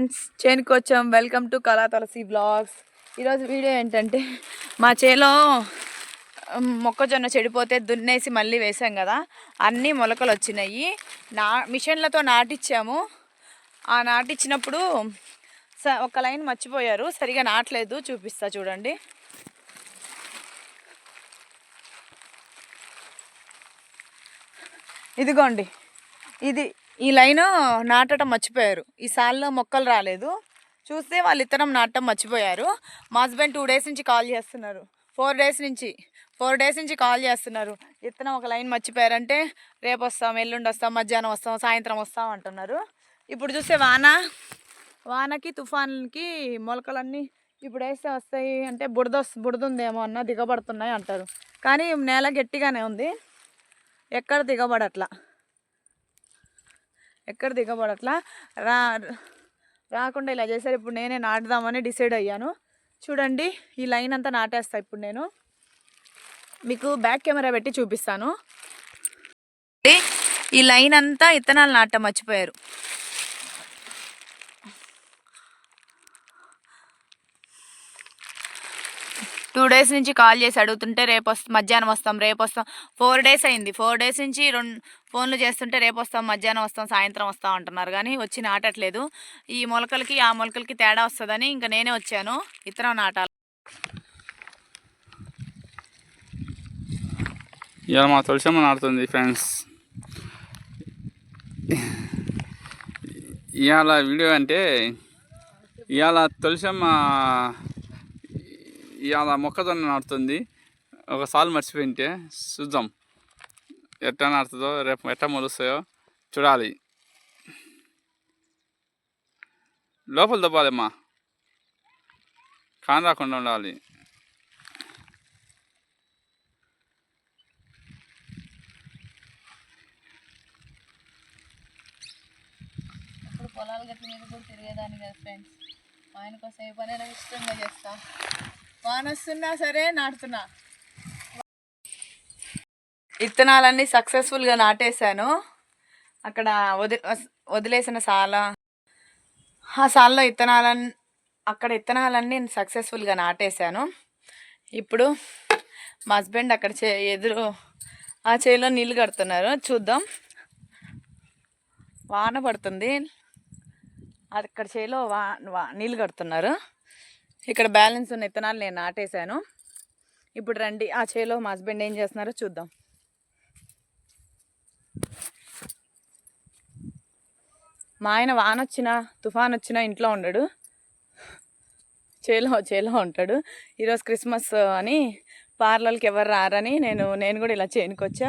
Friends చేనుకు వచ్చాం welcome to కళా తులసి బ్లాగ్స్ ఈరోజు వీడియో ఏంటంటే మా చేలో మొక్కజొన్న చెడిపోతే దున్నేసి మళ్ళీ వేసాం కదా. అన్నీ మొలకలు వచ్చినాయి. నా మిషన్లతో నాటిచ్చాము. ఆ నాటిచ్చినప్పుడు స ఒక లైన్ మర్చిపోయారు. సరిగా నాటలేదు. చూపిస్తా చూడండి. ఇదిగోండి. ఇది ఈ లైన్ నాటడం మర్చిపోయారు. ఈ సాల్లో మొక్కలు రాలేదు. చూస్తే వాళ్ళు ఇత్తనం నాటడం మర్చిపోయారు. మా హస్బెండ్ టూ డేస్ నుంచి కాల్ చేస్తున్నారు. ఫోర్ డేస్ నుంచి ఫోర్ డేస్ నుంచి కాల్ చేస్తున్నారు. ఇత్తనం ఒక లైన్ మర్చిపోయారంటే రేపు వస్తాం ఎల్లుండి వస్తాం మధ్యాహ్నం వస్తాం సాయంత్రం వస్తాం అంటున్నారు. ఇప్పుడు చూస్తే వాన వానకి తుఫాన్కి మొలకలన్నీ ఇప్పుడు వేస్తే వస్తాయి అంటే బుడద వస్- బుడద ఉందేమో అన్న దిగబడుతున్నాయి అంటారు. కానీ నేల గట్టిగానే ఉంది. ఎక్కడ దిగబడట్లా. ఎక్కడ దిగబడట్లా? రా రాకుండా ఇలా చేశారు. ఇప్పుడు నేనే నాటుదామని డిసైడ్ అయ్యాను. చూడండి ఈ లైన్ అంతా నాటేస్తా ఇప్పుడు నేను. మీకు బ్యాక్ కెమెరా పెట్టి చూపిస్తాను. ఈ లైన్ అంతా ఇత్తనాలు నాటం మర్చిపోయారు. టూ డేస్ నుంచి కాల్ చేసి అడుగుతుంటే రేపు వస్తాం మధ్యాహ్నం వస్తాం రేపు వస్తాం ఫోర్ డేస్ అయింది ఫోర్ డేస్ నుంచి రెండు ఫోన్లు చేస్తుంటే రేపు వస్తాం మధ్యాహ్నం వస్తాం సాయంత్రం వస్తాం అంటున్నారు కానీ వచ్చి నాటట్లేదు ఈ మొలకలకి ఆ మొలకలకి తేడా వస్తుందని ఇంకా నేనే వచ్చాను ఇతరం నాటాలి ఇవాళ మా తులసమ్మ నాడుతుంది ఫ్రెండ్స్ ఇవాళ వీడియో అంటే ఇవాళ తులసమ్మ ఇవాళ మొక్కజొన్న నాటుతుంది. ఒకసారి మర్చిపోయింటే చూద్దాం. ఎట్లా నాడుతుందో రేపు ఎట్లా మొలుస్తాయో చూడాలి. లోపల దబ్బాలమ్మా. కాని రాకుండా ఉండాలి. పొలాలు పొలాల గట్ల మీద కూడా తిరిగేదాన్ని కదా ఫ్రెండ్స్ ఆయన కోసం ఏ పనైనా ఇష్టంగా చేస్తా. వాన వస్తున్నా సరే నాటుతున్నా. ఇత్తనాలన్నీ సక్సెస్ఫుల్గా నాటేశాను. అక్కడ వది వదిలేసిన సాల. ఆ సాల్లో ఇత్తనాలన్నీ అక్కడ ఇత్తనాలన్నీ సక్సెస్ఫుల్గా నాటేశాను. ఇప్పుడు మా హస్బెండ్ అక్కడ చే ఎదురు ఆ చేలో నీళ్ళు కడుతున్నారు. చూద్దాం. వాన పడుతుంది. అక్కడ చేలో వా వా నీళ్ళు కడుతున్నారు. ఇక్కడ బ్యాలెన్స్ ఉన్న ఇత్తనాలు నేను నాటేశాను. ఇప్పుడు రండి ఆ చేలో మా హస్బెండ్ ఏం చేస్తున్నారో చూద్దాం. మా ఆయన వాన వచ్చినా తుఫాన్ వచ్చినా ఇంట్లో ఉండడు. చేలో చేలో ఉంటాడు. ఈరోజు క్రిస్మస్ అని పార్లర్కి ఎవరు రారని నేను నేను కూడా ఇలా చేయనుకొచ్చా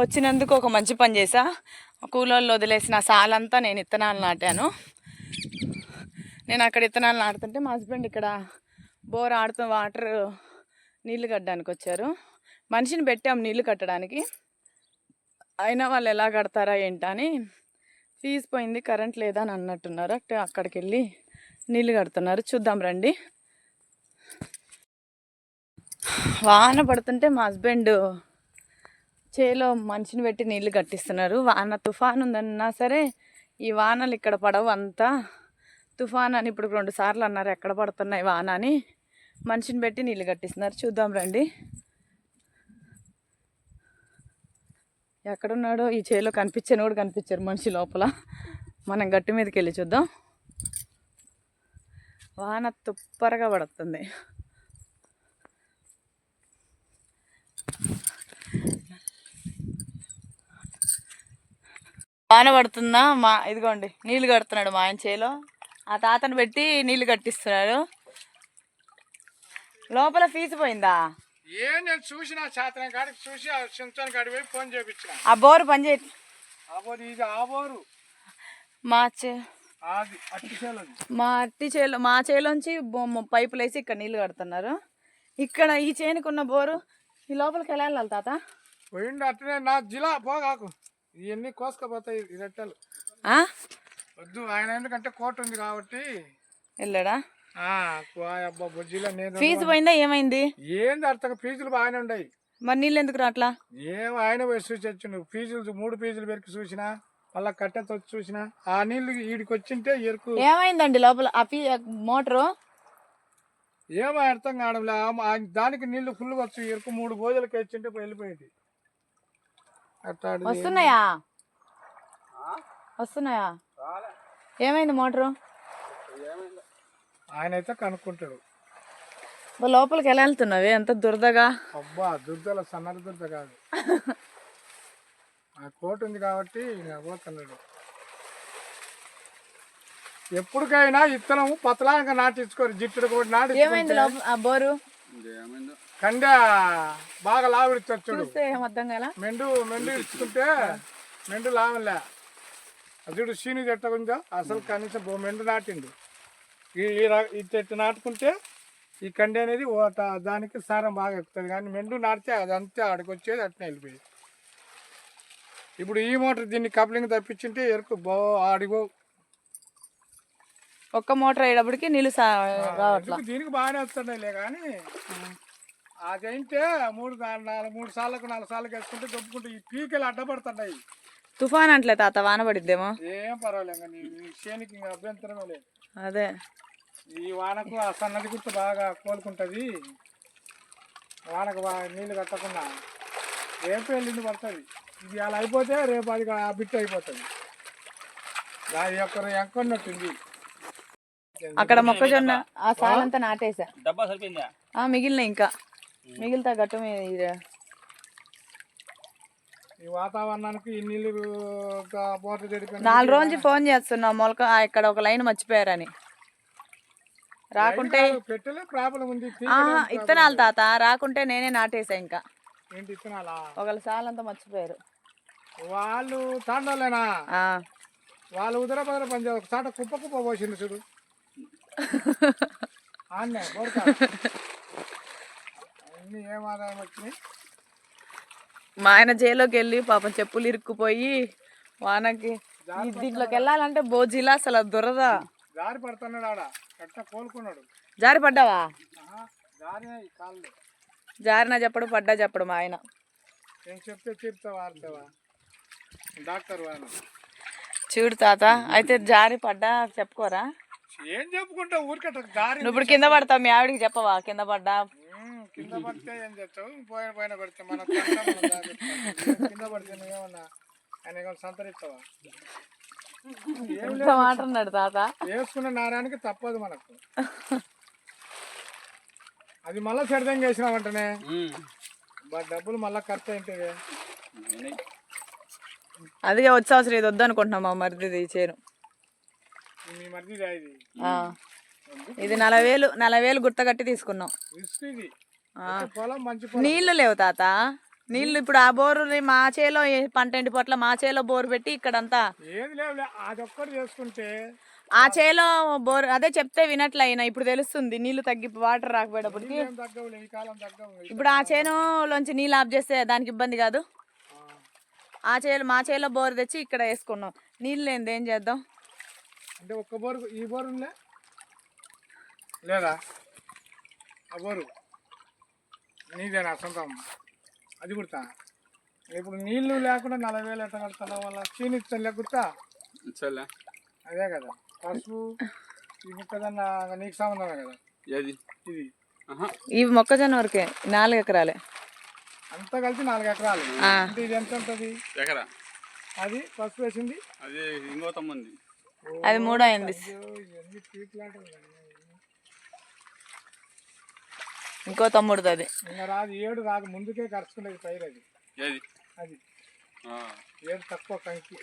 వచ్చినందుకు ఒక మంచి పని చేసా కూలోళ్ళు వదిలేసిన సాలంతా నేను ఇత్తనాలు నాటాను. నేను అక్కడ ఇత్తనాలు ఆడుతుంటే మా హస్బెండ్ ఇక్కడ బోర్ ఆడుతూ వాటర్ నీళ్ళు కట్టడానికి వచ్చారు. మనిషిని పెట్టాం నీళ్ళు కట్టడానికి. అయినా వాళ్ళు ఎలా కడతారా ఏంటా అని ఫీజు పోయింది కరెంట్ లేదా అని అన్నట్టున్నారు. అక్కడ అక్కడికి వెళ్ళి నీళ్ళు కడుతున్నారు. చూద్దాం రండి. వాన పడుతుంటే మా హస్బెండ్ చేలో మనిషిని పెట్టి నీళ్ళు కట్టిస్తున్నారు. వాన తుఫాన్ ఉందన్నా సరే ఈ వానలు ఇక్కడ పడవు అంతా. తుఫాన్ అని ఇప్పుడు రెండు సార్లు అన్నారు ఎక్కడ పడుతున్నాయి వాన అని. మనిషిని పెట్టి నీళ్ళు కట్టిస్తున్నారు. చూద్దాం రండి. ఎక్కడున్నాడో ఈ చేలో కనిపించని కూడా కనిపించారు మనిషి లోపల. మనం గట్టి మీదకి వెళ్ళి చూద్దాం. వాన తుప్పరగా పడుతుంది. వాన పడుతుందా? మా ఇదిగోండి నీళ్ళు కడుతున్నాడు మా ఆయన చేలో. ఆ తాతను పెట్టి నీళ్ళు కట్టిస్తున్నాడు లోపల ఫీజు పోయిందా? ఏ నేను చూసిన చేతన కాడికి చూసి ఆ పోయి ఫోన్ చేపించిన. ఆ బోరు పని చేయ. ఆబోరు ఇది ఆబోరు మా చే మా అట్టి చేలో మా చేలోంచి పైపులు వేసి ఇక్కడ నీళ్ళు కడుతున్నారు. ఇక్కడ ఈ చేనుకున్న బోరు ఈ లోపలికి ఎలా వెళ్ళాలి తాత? పోయిండు అట్టనే నా జిలా పోగాకు ఇవన్నీ కోసుకపోతాయి రెట్టెలు. ఆ? వద్దు. ఆయన ఎందుకంటే కోర్టు ఉంది కాబట్టి. వెళ్ళాడా? ఆ, కో- అబ్బా బొజ్జిలో నేను ఫీజు పోయిందా? ఏమైంది? ఏంది అర్థం? ఫీజులు బాగానే ఉన్నాయి. మరి నీళ్ళు ఎందుకు రాట్లా ఏం ఆయన పోయి చూసి వచ్చిండు ఫీజులు మూడు ఫీజులు పెరికి చూసినా మళ్ళా కట్టెతో చూసిన ఆ నీళ్ళు ఈడికి వచ్చింటే ఎరుకు. ఏమైందండి లోపల? ఆ మోటరు? ఏమో అర్థం కావడంలే. దానికి నీళ్ళు ఫుల్ వచ్చు ఎరుకు మూడు భోజనాలకి వచ్చింటే వెళ్ళిపోయింది. వస్తున్నాయా? వస్తున్నాయా? ఏమైంది మోటరు? ఆయన అయితే కనుక్కుంటాడు లోపలికి ఎలా వెళ్తున్నావి? ఎంత దురదగా? అబ్బా దుర్దల సన్నర దుర్ద కాదు. ఆ కోట్ ఉంది కాబట్టి పోతున్నాడు. ఎప్పటికైనా ఇత్తనము పతలాగా నాటించుకోరు. జిట్టుడు కూడా నాటి ఏమైంది బోరు? ఏమైందో కండ బాగా లావిడిచ్చొచ్చుడు చూస్తే ఏం అర్థం కదా మెండు మెండు ఇచ్చుకుంటే మెండు లావలే అదుడు సీని చెట్ట కొంచెం అసలు కనీసం ఓ మెండు నాటిండు ఈ ఈ చెట్టు నాటుకుంటే ఈ కండి అనేది దానికి సారం బాగా ఎక్కుతుంది. కానీ మెండు నాటితే అది అంతే ఆడికి వచ్చేది అట్నే వెళ్ళిపోయి ఇప్పుడు ఈ మోటార్ దీన్ని కప్లింగ్ తప్పించుంటే ఎరుకు బో ఆడిగో ఒక్క మోటార్ అయ్యేటప్పటికి నీళ్ళు దీనికి బాగానే వస్తున్నాయిలే కానీ అది అయితే మూడు నాలుగు మూడు సార్లకు నాలుగు సార్లకు వేసుకుంటే దొప్పుకుంటే ఈ పీకలు అడ్డపడుతున్నాయి. తుఫాన్ అంటలే తాత వాన పడిద్దేమో. ఏం పర్వాలేదు నీ నీ చేనికి ఇంకా అభ్యంతరమే లేదు. అదే. ఈ వానకు ఆ సన్నది గుర్తు బాగా కోలుకుంటుంది. వానకు బాగా నీళ్ళు కట్టకుండా రేపు వెళ్ళింది పడుతుంది. ఇది అలా అయిపోతే రేపు అది ఆ బిట్ అయిపోతుంది. దాని యొక్క ఎంకొన్నట్టుంది అక్కడ మొక్కజొన్న ఆ సాలంతా నాటేసా డబ్బా సరిపోయిందా? ఆ మిగిలిన ఇంకా. మిగిలితే గట్టు మీద ఇది. ఈ వాతావరణానికి ఈ నాలుగు రోజు ఫోన్ చేస్తున్నాం మొలక ఆ, ఇక్కడ ఒక లైన్ మర్చిపోయారని. రాకుంటే పెట్టలే ప్రాబ్లం ఉంది. ఆహా ఇత్తనాలు తాత రాకుంటే నేనే నాటేసా ఇంకా. ఏంటి ఇత్తనాలా? ఒకళ్ళ సాలంతా మర్చిపోయారు. వాళ్ళు తాండలేనా? ఆ, వాళ్ళు ఉదర బదర పని ఒక చాట కుప్ప కుప్ప పోసింది చూడు. ఆన్నే అన్నీ ఏం ఆదాయం వచ్చినాయి. మా ఆయన జైల్లోకి వెళ్ళి పాపం చెప్పులు ఇరుక్కుపోయి వానకి దీంట్లోకి వెళ్ళాలంటే బోజీలా అసలు దురద. జారి పడుతున్నాడు కోలుకున్నాడు. జారి పడ్డావా? జారినా చెప్పడు పడ్డా చెప్పడు మా ఆయన. చెప్తే డాక్టర్ చూడు తాత అయితే జారి పడ్డా చెప్పుకోరా? ఏం చెప్పుకుంటా ఊరికట్ట జారి నువ్వు ఇప్పుడు కింద పడతావు మీ ఆవిడకి చెప్పవా? కింద పడ్డా కింద పడితే ఏం చేస్తావు? పోయిన పైన పడితే మన. కింద పడితే నువ్వేమన్నా ఆయన ఏమన్నా సంతరిస్తావా? మాట అన్నాడు తాత. వేసుకున్న నారాయణకి తప్పదు మనకు. అది మళ్ళీ వేసినావంటనే బట్ డబ్బులు మళ్ళీ ఖర్చు ఏంటివి అదిగే వచ్చే అవసరం ఇది వద్దనుకుంటున్నాం మా మరిది చేను. మీ మరిది ఇది? ఆ. ఇది నలభై వేలు నలభై వేలు గుర్త కట్టి తీసుకున్నాం. నీళ్ళు లేవు తాత. నీళ్ళు ఇప్పుడు ఆ బోరు మా చేలో ఏ పంట ఎండి పొట్ల మా చేలో బోరు పెట్టి ఇక్కడంతా. ఏది ఆ చేలో బోర్ అదే చెప్తే వినట్లు అయినా ఇప్పుడు తెలుస్తుంది నీళ్ళు తగ్గి వాటర్ రాకపోయేటప్పటికి. ఇప్పుడు ఆ చేనులోంచి నీళ్ళు ఆఫ్ చేస్తే దానికి ఇబ్బంది కాదు. ఆ. చేలో మా చేలో బోర్ తెచ్చి ఇక్కడ వేసుకున్నాం. నీళ్ళు లేనిది ఏం చేద్దాం? అంటే ఒక్క బోరు ఈ బోరు ఉందా లేదా? బోరు నీదేనా సొంతం. అది కుడతా. ఇప్పుడు నీళ్ళు లేకుండా నలభై వేలు ఎట్ట కడతాను వల్ల క్షీణిస్తాను లేకుతా చల్లే. అదే కదా. పసుపు ఈ ముక్కదన్న నీకు సంబంధమే కదా? ఏది? ఇది. ఈ మొక్కజొన్న వరకే నాలుగు ఎకరాలే. అంతా కలిసి నాలుగు ఎకరాలు. అంటే ఇది ఎంత ఉంటుంది? ఎకరా? అది పసుపు వేసింది? అది ఇంకో తమ్ముంది. అది మూడో అయింది అయ్యో, ఇవన్నీ పీకులాటలు ఉన్నాయి. ఇంకో తమ్ముడుది అది. ఇంకా రాదు ఏడు రాదు ముందుకే ఖర్చుకునేది పైరు అది. ఏది? అది. ఆ. ఏడు తక్కువ కంకి.